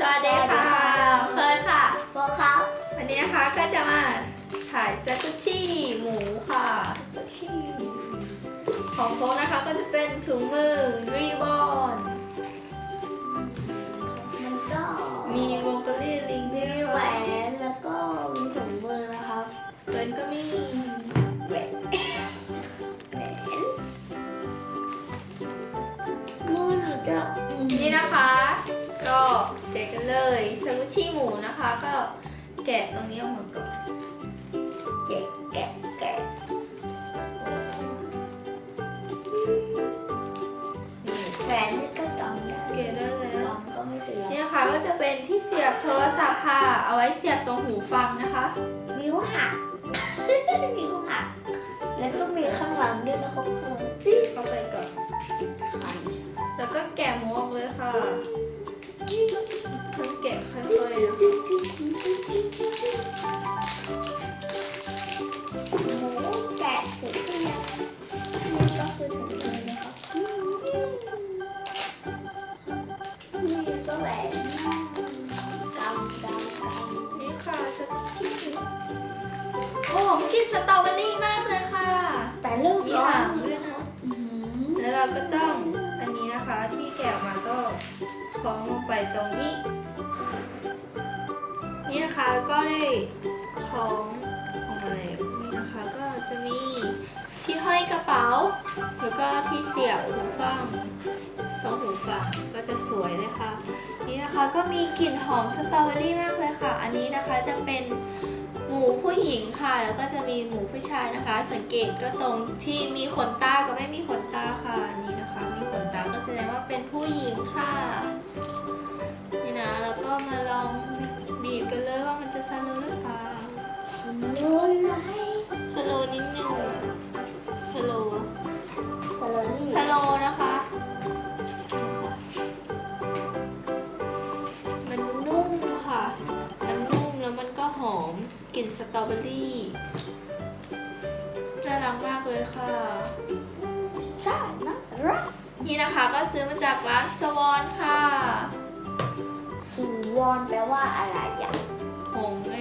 สวัสดีค่ะเฟิร์สค่ะโบครับวันนี้นะคะก็จะมาถ่ายซากุชิหมูค่ะซากุของโฟนะคะก็จะเป็นถุงมือรีบอนมันก็มีวงเกลีลิงด้วยมีแหวนแล้วก็มีถุงมือนะครับเฟิร์นก็มีแหวนมือหนูจะนี่นะคะก็ กะกันเลยซากุชิหมูนะคะ ก็แกะตรงนี้ออกมาก่อนแกะแกะแกะนี่แหวนนี่ก็ต้องได้แกะได้แล้วลองก็ไม่เป็นไรนี่นะคะก็จะเป็นที่เสียบโทรศัพท์ค่ะ เอาไว้เสียบตรงหูฟังนะคะ นิ้วหัก นิ้วหัก แล้วก็มีข้างหลังด้วยนะครับข้างหลัง เข้าไปก่อนคัน ก็ต้องอันนี้นะคะที่แกะออกมาก็คล้องลงไปตรงนี้ นี่นะคะแล้วก็ได้คล้องออกมาแล้วนี่นะคะก็จะมีที่ห้อยกระเป๋า แล้วก็ที่เสียบหูฟังตรงหูฟังก็จะสวยเลยค่ะ นี่นะคะก็มีกลิ่นหอมสตรอเบอรี่มากเลยค่ะ อันนี้นะคะจะเป็น หมูผู้หญิงค่ะ แล้วก็จะมีหมูผู้ชายนะคะ สังเกตก็ตรงที่มีขนตากับไม่มีขนตาค่ะอันนี้นะคะ มีขนตาก็แสดงว่าเป็นผู้หญิงค่ะนี่นะแล้วก็มาลองบีบกันเลยว่ามันจะสโลว์หรือเปล่าโน้นไรสโลว์นิดนึงสโลว์สโลนี่สโลว์นะคะ ลิ่นสตรอเบอรี่น่ารักมากเลยค่ะ ใช่นะรักนี่นะคะก็ซื้อมาจากร้านสวอนค่ะสุวรรณแปลว่าอะไรอะหงไง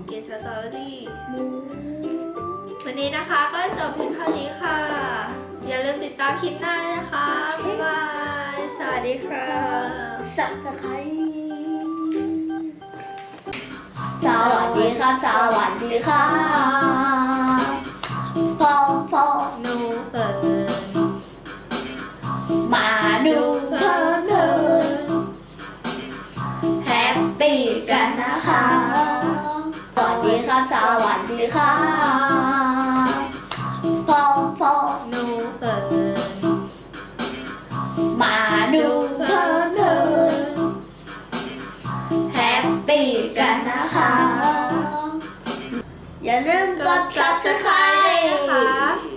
กค่ะหอมกลินสตรอเบอรี่หมูวันนี้นะคะก็จบเพียงเท่านี้ค่ะ อย่าลืมติดตามคลิปหน้าด้วยนะคะ บ๊ายบาย สวัสดีค่ะสับสไครสวัสดีครับสวัสดีครั วัสดีคะพอพอหนูเฟิร์นมาดูเพลินเพลินแฮปปี้กันนะคะ อย่าลืมกด subscribe นะคะ